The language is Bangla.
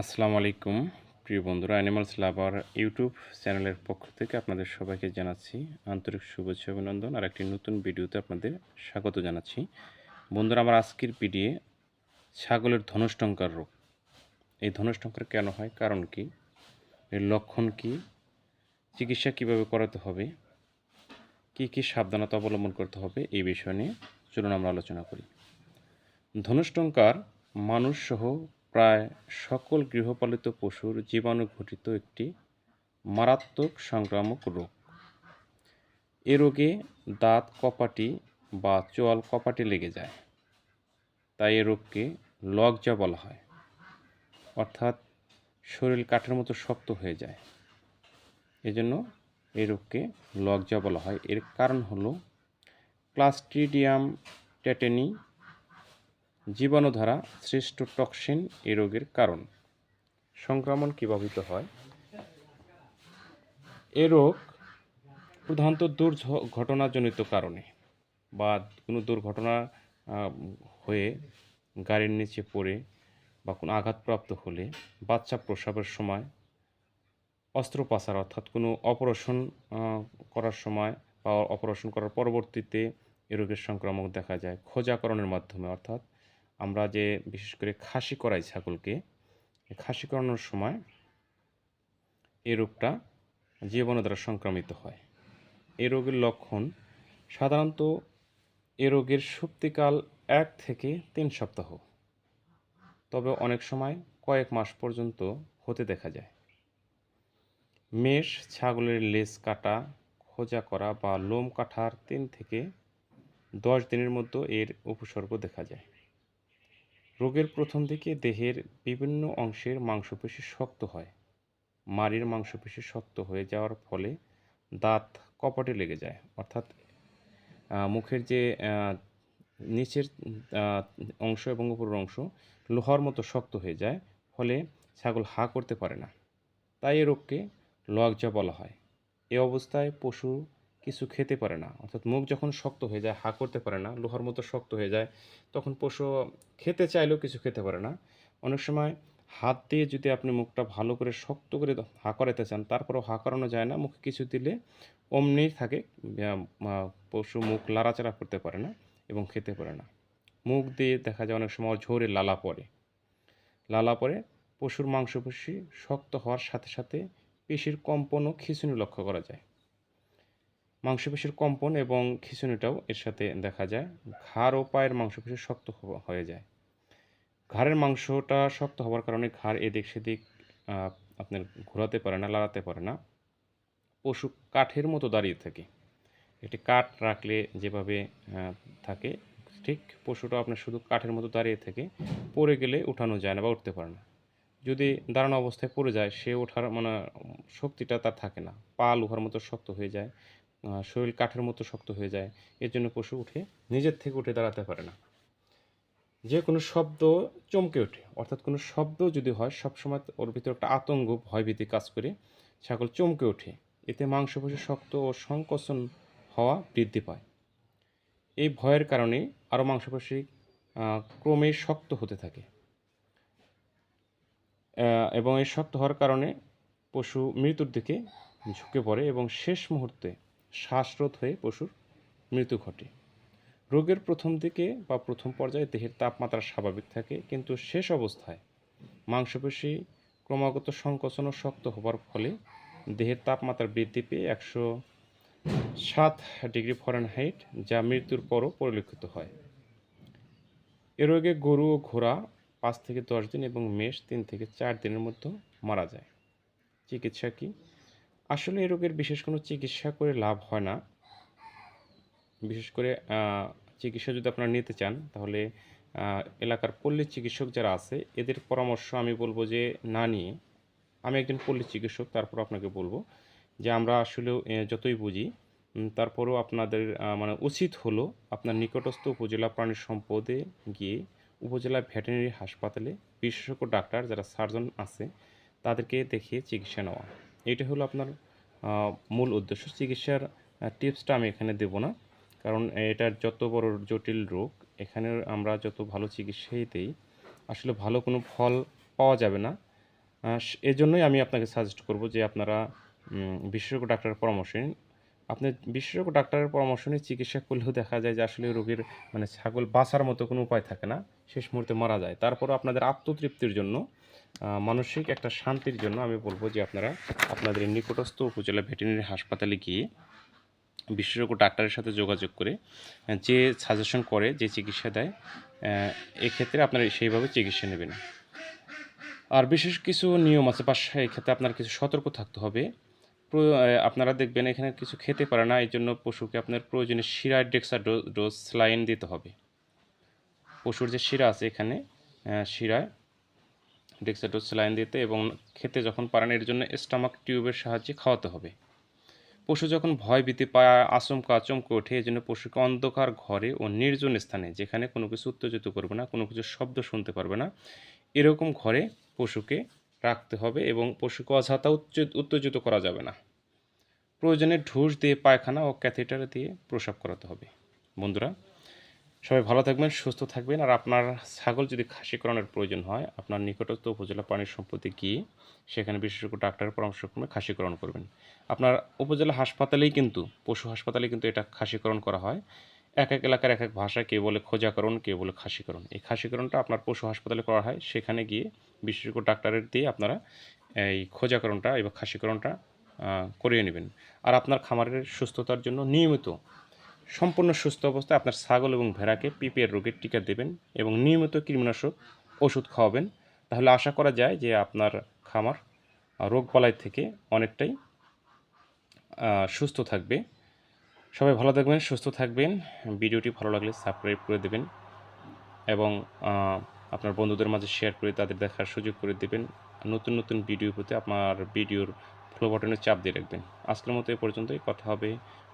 আসসালামু আলাইকুম, প্রিয় বন্ধুরা অ্যানিমালস লাভার ইউটিউব চ্যানেলের পক্ষ থেকে আপনাদের সবাইকে জানাচ্ছি আন্তরিক শুভেচ্ছা অভিনন্দন। আর একটি নতুন ভিডিওতে আপনাদের স্বাগত জানাচ্ছি। বন্ধুরা, আমার আজকের পিডিয়ে ছাগলের ধনুষ্টঙ্কার রোগ। এই ধনুষ্টঙ্কার কেন হয়? কারণ কি? এর লক্ষণ কি? চিকিৎসা কীভাবে করাতে হবে? কি কি সাবধানতা অবলম্বন করতে হবে? এই বিষয় নিয়ে চলুন আমরা আলোচনা করি। ধনুষ্টঙ্কার মানুষসহ প্রায় সকল গৃহপালিত পশুর জীবাণু ঘটিত একটি মারাত্মক সংক্রামক রোগ। এ রোগে দাঁত কপাটি বা চোয়াল কপাটি লেগে যায়। তাই এ রোগকে লকজা বলা হয়। অর্থাৎ শরীর কাঠের মতো শক্ত হয়ে যায়। এজন্য এই রোগকে লকজা বলা হয়। এর কারণ হলো ক্লাস্ট্রিডিয়াম টেটেনি জীবাণু দ্বারা সৃষ্ট টক্সিন এ রোগের কারণ। সংক্রমণ কীভাবে হয়? এ রোগ প্রধানত দুর্ঘটনাজনিত কারণে বা কোনো দুর্ঘটনা হয়ে গাড়ির নিচে পড়ে বা কোনো আঘাতপ্রাপ্ত হলে বাচ্চা প্রসবের সময় অস্ত্রোপচার অর্থাৎ কোনো অপারেশন করার সময় বা অপারেশন করার পরবর্তীতে এ রোগের সংক্রামক দেখা যায়। খোঁজাকরণের মাধ্যমে অর্থাৎ আমরা যে বিশেষ করে খাসি করাই ছাগলকে খাসি করানোর সময় এই রোগটা জীবাণু দ্বারা সংক্রামিত হয়। এই রোগের লক্ষণ সাধারণত এ রোগের সুপ্তিকাল এক থেকে তিন সপ্তাহ। তবে অনেক সময় কয়েক মাস পর্যন্ত হতে দেখা যায়। মেষ, ছাগলের লেজ কাটা, খোঁজা করা বা লোম কাটার তিন থেকে দশ দিনের মধ্যে এর উপসর্গ দেখা যায়। রোগের প্রথম দিকে দেহের বিভিন্ন অংশের মাংসপেশি শক্ত হয়। মাড়ির মাংসপেশি শক্ত হয়ে যাওয়ার ফলে দাঁত কপাটে লেগে যায়। অর্থাৎ মুখের যে নিচের অংশ এবং উপরের অংশ লোহার মতো শক্ত হয়ে যায়, ফলে ছাগল হা করতে পারে না। তাই এ রোগকে লকজা বলা হয়। এ অবস্থায় পশু কিছু খেতে পারে না। অর্থাৎ মুখ যখন শক্ত হয়ে যায়, হা করতে পারে না, লোহার মতো শক্ত হয়ে যায়, তখন পশু খেতে চাইলেও কিছু খেতে পারে না। অনেক সময় হাত দিয়ে যদি আপনি মুখটা ভালো করে শক্ত করে হা করাতে চান, তারপরেও হা করানো যায় না, মুখে কিছু দিলে অমনি থাকে পশু মুখ লাড়াচাড়া করতে পারে না এবং খেতে পারে না। মুখ দিয়ে দেখা যায় অনেক সময় ঝোরে লালা পড়ে। লালা পড়ে, পশুর মাংসপেশি শক্ত হওয়ার সাথে সাথে পেশির কম্পনও খিঁচুনি লক্ষ্য করা যায়। মাংসপেশির কম্পন এবং খিঁচুনিটাও এর সাথে দেখা যায়। ঘাড় ও পায়ের মাংসপেশি শক্ত হয়ে যায়। ঘাড়ের মাংসটা শক্ত হওয়ার কারণে ঘাড় এদিক সেদিক আপনার ঘোরাতে পারে না, লাড়াতে পারে না। পশু কাঠের মতো দাঁড়িয়ে থাকে। একটি কাঠ রাখলে যেভাবে থাকে, ঠিক পশুটা আপনার শুধু কাঠের মতো দাঁড়িয়ে থাকে, পড়ে গেলে উঠানো যায় না বা উঠতে পারে না। যদি দাঁড়ানো অবস্থায় পড়ে যায়, সে ওঠার মানে শক্তিটা তার থাকে না। পা লোহার মতো শক্ত হয়ে যায়। শরীর কাঠের মতো শক্ত হয়ে যায়। এর জন্য পশু উঠে নিজের থেকে উঠে দাঁড়াতে পারে না। যে কোনো শব্দ চমকে ওঠে। অর্থাৎ কোনো শব্দ যদি হয় সবসময় ওর ভিতরে একটা আতঙ্ক ভয়ভীতি কাজ করে। ছাগল চমকে ওঠে। এতে মাংসপেশি শক্ত ও সংকোচন হওয়া বৃদ্ধি পায়। এই ভয়ের কারণে আরও মাংসপেশি আহ, ক্রমেই শক্ত হতে থাকে। এবং এই শক্ত হওয়ার কারণে পশু মৃত্যুর দিকে ঝুঁকে পড়ে এবং শেষ মুহূর্তে শ্বাসরোধ হয়ে পশুর মৃত্যু ঘটে। রোগের প্রথম দিকে বা প্রথম পর্যায়ে দেহের তাপমাত্রা স্বাভাবিক থাকে, কিন্তু শেষ অবস্থায় মাংসপেশি ক্রমাগত সংকোচন ও শক্ত হওয়ার ফলে দেহের তাপমাত্রা বৃদ্ধি পেয়ে একশো সাত ডিগ্রি ফরেনহাইট, যা মৃত্যুর পরও পরিলক্ষিত হয়। এ রোগে গরু ও ঘোড়া পাঁচ থেকে দশ দিন এবং মেষ তিন থেকে চার দিনের মধ্যে মারা যায়। চিকিৎসা কি আসলে এই রোগের বিশেষ কোনো চিকিৎসা করে লাভ হয় না। বিশেষ করে চিকিৎসা যদি আপনারা নিতে চান, তাহলে এলাকার পল্লী চিকিৎসক যারা আছে, এদের পরামর্শ আমি বলব যে, না নিয়ে, আমি একজন পল্লী চিকিৎসক, তারপর আপনাকে বলব যে, আমরা আসলে যতই বুঝি তারপরও আপনাদের মানে উচিত হলো আপনার নিকটস্থ উপজেলা প্রাণী সম্পদে গিয়ে উপজেলা ভেটেরিনারি হাসপাতালে বিশেষজ্ঞ ডাক্তার যারা সার্জন আছে, তাদেরকে দেখিয়ে চিকিৎসা নেওয়া। এটা হলো আপনার মূল উদ্দেশ্য। চিকিৎসার টিপসটা আমি এখানে দেব না। কারণ এটার যত বড় জটিল রোগ এখানে আমরা যত ভালো চিকিৎসাই দেই, আসলে ভালো কোনো ফল পাওয়া যাবে না। এজন্যই আমি আপনাকে সাজেস্ট করব যে আপনারা বিশেষজ্ঞ ডাক্তারের পরামর্শ নিন। আপনি বিশেষজ্ঞ ডাক্তারের পরামর্শ নিয়ে চিকিৎসা করলেও দেখা যায় যে আসলে রোগীর মানে ছাগল বাঁচার মতো কোনো উপায় থাকে না। শেষ মুহূর্তে মারা যায়। তারপরও আপনাদের আত্মতৃপ্তির জন্য মানসিক একটা শান্তির জন্য আমি বলব যে আপনারা আপনাদের নিকটস্থ উপজেলা ভেটেরিনারি হাসপাতালে গিয়ে বিশেষজ্ঞ ডাক্তারের সাথে যোগাযোগ করে যে সাজেশন করে, যে চিকিৎসা দেয় এক্ষেত্রে আপনারা সেইভাবে চিকিৎসা নেবেন। আর বিশেষ কিছু নিয়ম আছে, বা এক্ষেত্রে আপনার কিছু সতর্ক থাকতে হবে। আপনারা দেখবেন এখানে কিছু খেতে পারে না, এই জন্য পশুকে আপনার প্রয়োজনে শিরায় ডেক্সা ডোজ স্লাইন দিতে হবে। পশুর যে শিরা আছে এখানে শিরায় ডেক্সাডোজ স্যালাইন দিতে এবং খেতে যখন পারেন, এর জন্য স্টামাক টিউবের সাহায্যে খাওয়াতে হবে। পশু যখন ভয় ভীতি পায়, আচমকা আচমকা ওঠে, এই জন্য পশুকে অন্ধকার ঘরে ও নির্জন স্থানে, যেখানে কোনো কিছু উত্তেজিত করবে না, কোনো কিছু শব্দ শুনতে পারবে না, এরকম ঘরে পশুকে রাখতে হবে এবং পশুকে অযথা উত্তে- উত্তেজিত করা যাবে না। প্রয়োজনে ঢুস দিয়ে পায়খানা ও ক্যাথেটার দিয়ে প্রসাব করাতে হবে। বন্ধুরা সবাই ভালো থাকবেন, সুস্থ থাকবেন। আর আপনার ছাগল যদি খাসিকরণের প্রয়োজন হয়, আপনার নিকটস্থ উপজেলা প্রাণী সম্পত্তি গিয়ে সেখানে বিশেষজ্ঞ ডাক্তারের পরামর্শক্রমে খাসিকরণ করবেন। আপনার উপজেলা হাসপাতালেই কিন্তু, পশু হাসপাতালে কিন্তু এটা খাসিকরণ করা হয়। এক এক এলাকার এক এক ভাষায় কেউ বলে খোঁজাকরণ, কেউ বলে খাসিকরণ। এই খাসিকরণটা আপনার পশু হাসপাতালে করা হয়। সেখানে গিয়ে বিশেষজ্ঞ ডাক্তারের দিয়ে আপনারা এই খোঁজাকরণটা এবং খাসিকরণটা করিয়ে নেবেন। আর আপনার খামারের সুস্থতার জন্য নিয়মিত সম্পূর্ণ সুস্থ অবস্থায় আপনার ছাগল এবং ভেড়াকে পিপিআর রোগের টিকা দেবেন এবং নিয়মিত কীটনাশক ওষুধ খাওয়াবেন, তাহলে আশা করা যায় যে আপনার খামার রোগ বালাই থেকে অনেকটাই সুস্থ থাকবে। সবাই ভালো থাকবেন, সুস্থ থাকবেন। ভিডিওটি ভালো লাগলে সাবস্ক্রাইব করে দেবেন এবং আপনার বন্ধুদের মাঝে শেয়ার করে তাদের দেখার সুযোগ করে দেবেন। নতুন নতুন ভিডিও পেতে আপনার ভিডিওর ফলো বাটনে চাপ দিয়ে রাখবেন। আজকের মতো এ পর্যন্তই, কথা হবে